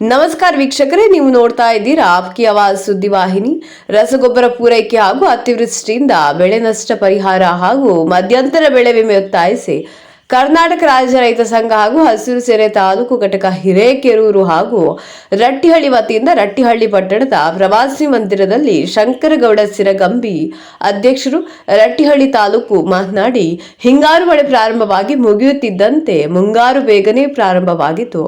ನಮಸ್ಕಾರ ವೀಕ್ಷಕರೇ, ನೀವು ನೋಡ್ತಾ ಇದ್ದೀರಾ ಆಪ್ಕಿ ಆವಾಜ್ ಸುದ್ದಿವಾಹಿನಿ ರಸಗೊಬ್ಬರ ಪೂರೈಕೆ ಹಾಗೂ ಅತಿವೃಷ್ಟಿಯಿಂದ ಬೆಳೆ ನಷ್ಟ ಪರಿಹಾರ ಹಾಗೂ ಮಧ್ಯಂತರ ಬೆಳೆ ವಿಮೆ ಒತ್ತಾಯಿಸಿ ಕರ್ನಾಟಕ ರಾಜ್ಯ ರೈತ ಸಂಘ ಹಾಗೂ ಹಸಿರು ಸೇನೆ ತಾಲೂಕು ಘಟಕ ಹಿರೇಕೆರೂರು ಹಾಗೂ ರಟ್ಟಿಹಳ್ಳಿ ವತಿಯಿಂದ ರಟ್ಟಿಹಳ್ಳಿ ಪಟ್ಟಣದ ಪ್ರವಾಸಿ ಮಂದಿರದಲ್ಲಿ ಶಂಕರಗೌಡ ಸಿರಗಂಬಿ ಅಧ್ಯಕ್ಷರು ರಟ್ಟಿಹಳ್ಳಿ ತಾಲೂಕು ಮಾತನಾಡಿ, ಹಿಂಗಾರು ಮಳೆ ಪ್ರಾರಂಭವಾಗಿ ಮುಗಿಯುತ್ತಿದ್ದಂತೆ ಮುಂಗಾರು ಬೇಗನೆ ಪ್ರಾರಂಭವಾಗಿತ್ತು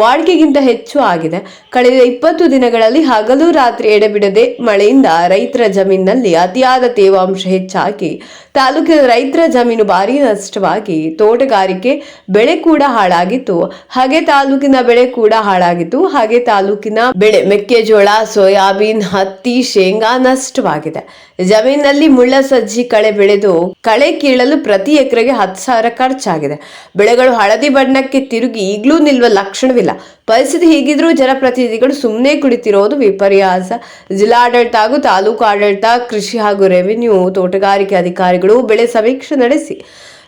ವಾಡಿಕೆಗಿಂತ ಹೆಚ್ಚು ಆಗಿದೆ. ಕಳೆದ ಇಪ್ಪತ್ತು ದಿನಗಳಲ್ಲಿ ಹಗಲು ರಾತ್ರಿ ಎಡೆಬಿಡದೆ ಮಳೆಯಿಂದ ರೈತರ ಜಮೀನಿನಲ್ಲಿ ಅತಿಯಾದ ತೇವಾಂಶ ಹೆಚ್ಚಾಗಿ, ತಾಲೂಕಿನ ರೈತರ ಜಮೀನು ಭಾರಿ ನಷ್ಟವಾಗಿ ತೋಟಗಾರಿಕೆ ಬೆಳೆ ಕೂಡ ಹಾಳಾಗಿತ್ತು. ಹಾಗೆ ತಾಲೂಕಿನ ಬೆಳೆ ಕೂಡ ಹಾಳಾಗಿತ್ತು. ಹಾಗೆ ತಾಲೂಕಿನ ಬೆಳೆ ಮೆಕ್ಕೆಜೋಳ, ಸೋಯಾಬೀನ್, ಹತ್ತಿ, ಶೇಂಗಾ ನಷ್ಟವಾಗಿದೆ. ಜಮೀನಲ್ಲಿ ಮುಳ್ಳ ಸಜ್ಜಿ ಕಳೆ ಬೆಳೆದು ಕಳೆ ಕೀಳಲು ಪ್ರತಿ ಎಕರೆಗೆ ಹತ್ತು ಸಾವಿರ ಖರ್ಚಾಗಿದೆ. ಬೆಳೆಗಳು ಹಳದಿ ಬಣ್ಣಕ್ಕೆ ತಿರುಗಿ ಈಗಲೂ ನಿಲ್ಲುವ ಲಕ್ಷಣವಿಲ್ಲ. ಪರಿಸ್ಥಿತಿ ಹೀಗಿದ್ರೂ ಜನಪ್ರತಿನಿಧಿಗಳು ಸುಮ್ಮನೆ ಕುಳಿತಿರೋದು ವಿಪರ್ಯಾಸ. ಜಿಲ್ಲಾಡಳಿತ ಹಾಗೂ ತಾಲೂಕು ಆಡಳಿತ, ಕೃಷಿ ಹಾಗೂ ರೆವಿನ್ಯೂ, ತೋಟಗಾರಿಕೆ ಅಧಿಕಾರಿಗಳು ಬೆಳೆ ಸಮೀಕ್ಷೆ ನಡೆಸಿ.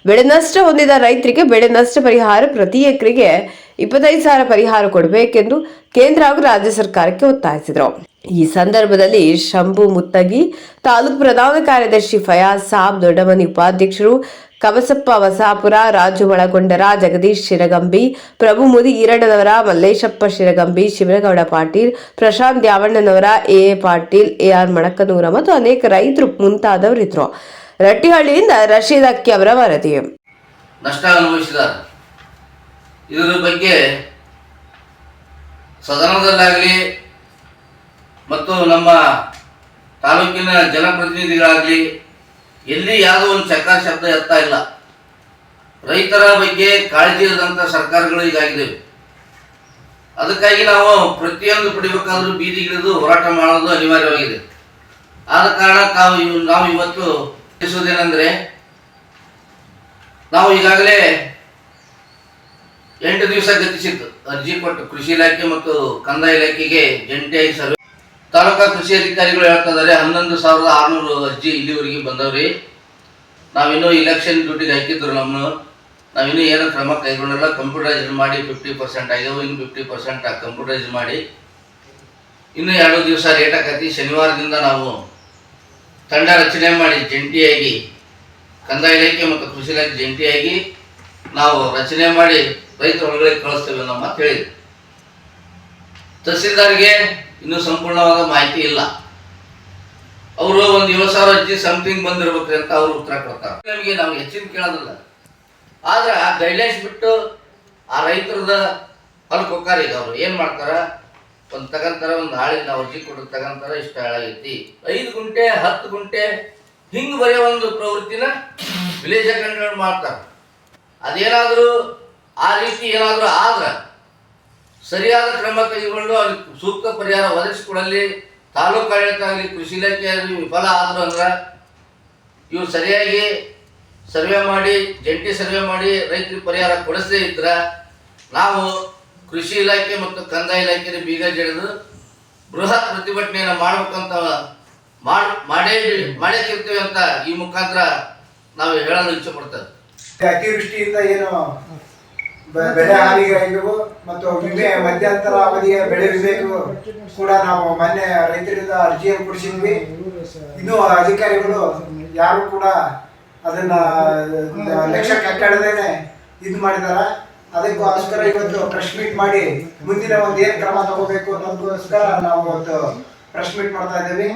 ಬೆಳೆ ನಷ್ಟ ಹೊಂದಿದ ರೈತರಿಗೆ ಬೆಳೆ ನಷ್ಟ ಪರಿಹಾರ ಪ್ರತಿ ಎಕರೆಗೆ ಇಪ್ಪತ್ತೈದು ಸಾವಿರ ಪರಿಹಾರ ಕೊಡಬೇಕೆಂದು ಕೇಂದ್ರ ಹಾಗೂ ರಾಜ್ಯ ಸರ್ಕಾರಕ್ಕೆ ಒತ್ತಾಯಿಸಿದರು. ಈ ಸಂದರ್ಭದಲ್ಲಿ ಶಂಭು ಮುತ್ತಗಿ, ತಾಲೂಕು ಪ್ರಧಾನ ಕಾರ್ಯದರ್ಶಿ ಫಯಾಜ್ ಸಾಬ್, ದೊಡ್ಡಮನಿ ಉಪಾಧ್ಯಕ್ಷರು Kavasappa Vasapura Raju ಒಳಗೊಂಡರ Jagadish Shiragambi, Prabhu Mudi Irannanavara, Malleshappa Shiragambi, Shivanagouda Patil, Prashant Dyavannanavara, A A Patil, A R Manakanur ಮತ್ತು ಅನೇಕ ರೈತರು ಮುಂತಾದವರಿದ್ದರು. ರಟ್ಟಿಹಳ್ಳಿಯಿಂದ ರಶೀದ್ ಅಕ್ಕಿ ಅವರ ವರದಿ. ನಷ್ಟ ಅನುಭವಿಸಿದ ಇದರ ಬಗ್ಗೆ ಸದನದಲ್ಲಾಗಲಿ ಮತ್ತು ನಮ್ಮ ತಾಲೂಕಿನ ಜನಪ್ರತಿನಿಧಿಗಳಾಗಲಿ ಎಲ್ಲಿ ಯಾವುದೋ ಒಂದು ಚಕಾರ ಶಬ್ದ ಎತ್ತಾ ಇಲ್ಲ. ರೈತರ ಬಗ್ಗೆ ಕಾಳಜಿ ಇರದಂಥ ಸರ್ಕಾರಗಳು ಈಗಾಗಿದ್ದೇವೆ ಅದಕ್ಕಾಗಿ ನಾವು ಪ್ರತಿಯೊಂದು ಪಡಿಬೇಕಾದ್ರೂ ಬೀದಿಗಿಳಿದು ಹೋರಾಟ ಮಾಡೋದು ಅನಿವಾರ್ಯವಾಗಿದೆ. ಆದ ಕಾರಣ ನಾವು ನಾವು ಇವತ್ತು ತಿಳಿಸುವುದೇನೆಂದರೆ ನಾವು ಈಗಾಗಲೇ ಎಂಟು ದಿವಸ ಗತಿಸಿತ್ತು ಅರ್ಜಿ ಕೊಟ್ಟು ಕೃಷಿ ಇಲಾಖೆ ಮತ್ತು ಕಂದಾಯ ಇಲಾಖೆಗೆ ಜಂಟಿಯಾಗಿ ಸರ್ವೆ ತಾಲೂಕಾ ಕೃಷಿ ಅಧಿಕಾರಿಗಳು ಹೇಳ್ತಾ ಇದ್ದಾರೆ, ಹನ್ನೊಂದು ಸಾವಿರದ ಆರುನೂರು ಅರ್ಜಿ ಇಲ್ಲಿವರೆಗೆ ಬಂದವ್ರಿ. ನಾವಿನ್ನೂ ಇಲೆಕ್ಷನ್ ಡ್ಯೂಟಿಗೆ ಹಾಕಿದ್ರು ನಮ್ಮನ್ನು ನಾವಿನ್ನೂ ಏನು ಕ್ರಮ ಕೈಗೊಂಡಿಲ್ಲ. ಕಂಪ್ಯೂಟರೈಸ್ ಮಾಡಿ ಫಿಫ್ಟಿ ಪರ್ಸೆಂಟ್ ಆಗಿದಾವೆ. ಇನ್ನು ಫಿಫ್ಟಿ ಪರ್ಸೆಂಟ್ ಕಂಪ್ಯೂಟರೈಸ್ ಮಾಡಿ. ಇನ್ನು ಎರಡು ದಿವಸ ಲೇಟ್ ಆಕತಿ ಶನಿವಾರದಿಂದ ನಾವು ತಂಡ ರಚನೆ ಮಾಡಿ ಜಂಟಿಯಾಗಿ, ಕಂದಾಯ ಇಲಾಖೆ ಮತ್ತು ಕೃಷಿ ಇಲಾಖೆ ಜಂಟಿಯಾಗಿ ನಾವು ರಚನೆ ಮಾಡಿ ರೈತರ ಹೊಲಗಳಿಗೆ ಕಳಿಸ್ತೇವೆ ಅನ್ನೋ ಮಾತು ತಹಸೀಲ್ದಾರ್ಗೆ ಇನ್ನೂ ಸಂಪೂರ್ಣವಾದ ಮಾಹಿತಿ ಇಲ್ಲ. ಅವರು ಒಂದು ಏಳು ಸಾವಿರ ಅರ್ಜಿ ಸಮಥಿಂಗ್ ಬಂದಿರ್ಬೇಕ್ರಿ ಅಂತ ಅವರು ಉತ್ತರ ಕೊಡ್ತಾರೆ. ನಮಗೆ ನಾವು ಹೆಚ್ಚಿನ ಕೇಳೋದಿಲ್ಲ. ಆದ್ರೆ ಆ ಗೈಡ್ಲೈನ್ಸ್ ಬಿಟ್ಟು ಆ ರೈತರದ ಹೊಲಕ್ಕೆ ಹೋಗ್ತಾರೆ ಈಗ ಅವರು ಏನು ಮಾಡ್ತಾರ? ಒಂದು ತಗಂತಾರ ಒಂದು ಹಾಳಿ ನಾವು ಅರ್ಜಿ ಕೊಡೋದು ತಗಂತಾರ ಇಷ್ಟ ಹಾಳಾಗೈತಿ. ಐದು ಗುಂಟೆ, ಹತ್ತು ಗುಂಟೆ, ಹಿಂಗೆ ಬರೆಯೋ ಒಂದು ಪ್ರವೃತ್ತಿನ ವಿಲೇಜ್ ಅಕೌಂಟ್ಗಳು ಮಾಡ್ತಾರೆ. ಅದೇನಾದರೂ ಆ ರೀತಿ ಏನಾದರೂ ಆದ್ರೆ ಸರಿಯಾದ ಕ್ರಮ ತೆಗೆದುಕೊಂಡು ಅದಕ್ಕೆ ಸೂಕ್ತ ಪರಿಹಾರ ಒದಗಿಸಿಕೊಡಲ್ಲಿ ತಾಲೂಕು ಆಡಳಿತ ಆಗಲಿ, ಕೃಷಿ ಇಲಾಖೆ ಆಗಲಿ ವಿಫಲ ಆದ್ರು ಅಂದ್ರೆ ಇವ್ರು ಸರಿಯಾಗಿ ಸರ್ವೆ ಮಾಡಿ, ಜಂಟಿ ಸರ್ವೆ ಮಾಡಿ ರೈತರಿಗೆ ಪರಿಹಾರ ಕೊಡಿಸದೇ ಇದ್ರೆ ನಾವು ಕೃಷಿ ಇಲಾಖೆ ಮತ್ತು ಕಂದಾಯ ಇಲಾಖೆ ಬೀಗ ಜಡಿದು ಬೃಹತ್ ಪ್ರತಿಭಟನೆಯನ್ನು ಮಾಡ್ಬೇಕಂತ ಮಾಡ್, ಮಾಡೇ ಮಾಡಕ್ಕಿರ್ತೀವಿ ಅಂತ ಈ ಮುಖಾಂತರ ನಾವು ಹೇಳಲು ಇಚ್ಛೆ ಪಡ್ತೇವೆ ಅತಿವೃಷ್ಟಿಯಿಂದ ಏನು ಬೆಳೆ ಹಾನಿಗಾಗಿವು ಮತ್ತು ವಿಮೆ, ಮಧ್ಯಂತರ ಅವಧಿಯ ಬೆಳೆ ವಿಮೆಗೂ ಕೂಡ ನಾವು ಮೊನ್ನೆ ರೈತರಿಂದ ಅರ್ಜಿಯನ್ನು ಕೊಡಿಸಿದ್ವಿ. ಇನ್ನು ಅಧಿಕಾರಿಗಳು ಯಾರು ಕೂಡ ಅದನ್ನ ಲಕ್ಷ ಕಟ್ಟಡದೇನೆ ಇದು ಮಾಡಿದಾರ. ಅದಕ್ಕೋಸ್ಕರ ಇವತ್ತು ಪ್ರೆಸ್ ಮೀಟ್ ಮಾಡಿ ಮುಂದಿನ ಒಂದು ಏನ್ ಕ್ರಮ ತಗೋಬೇಕು ಅನ್ನೋದಕ್ಕೋಸ್ಕರ ನಾವು ಇವತ್ತು ಪ್ರೆಸ್ ಮೀಟ್ ಮಾಡ್ತಾ ಇದ್ದೀವಿ.